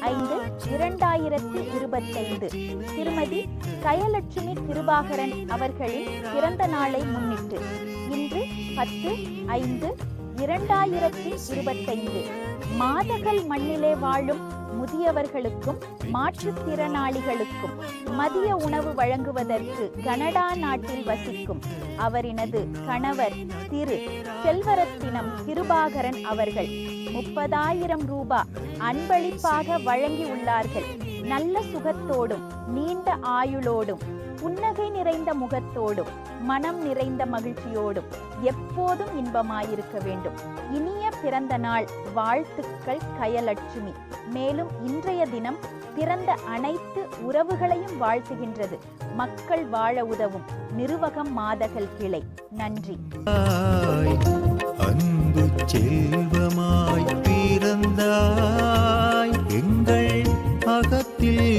ஐந்து இரண்டாயிரத்தி இருபத்தைந்து. திருமதி கயலட்சுமி கிருபாகரன் அவர்களின் பிறந்த நாளை முன்னிட்டு இன்று பத்து ஐந்து இரண்டாயிரத்தி இருபத்தைந்து. மாதகள் மண்ணிலே வாழும் முதியவர்களுக்கும் மாற்றுத்திறனாளிகளுக்கும் மதிய உணவு வழங்குவதற்கு கனடா நாட்டில் வசிக்கும் அவரினது கணவர் திரு செல்வரத்தினம் கிருபாகரன் அவர்கள் முப்பதாயிரம் ரூபாய் அன்பளிப்பாக வழங்கியுள்ளார்கள். நல்ல சுகத்தோடும் நீண்ட ஆயுளோடும் புன்னகை நிறைந்த முகத்தோடும் மனம் நிறைந்த மகிழ்ச்சியோடும் எப்போதும் இன்பமாயிருக்க வேண்டும். இனிய பிறந்த நாள் வாழ்த்துக்கள் கயலட்சுமி. மேலும் இன்றைய தினம் பிறந்த அனைத்து உறவுகளையும் வாழ்த்துகின்றது. மக்கள் வாழ உதவும் நிறுவகம் மாதகள் கிளை. நன்றி. அன்பு அகத்தில்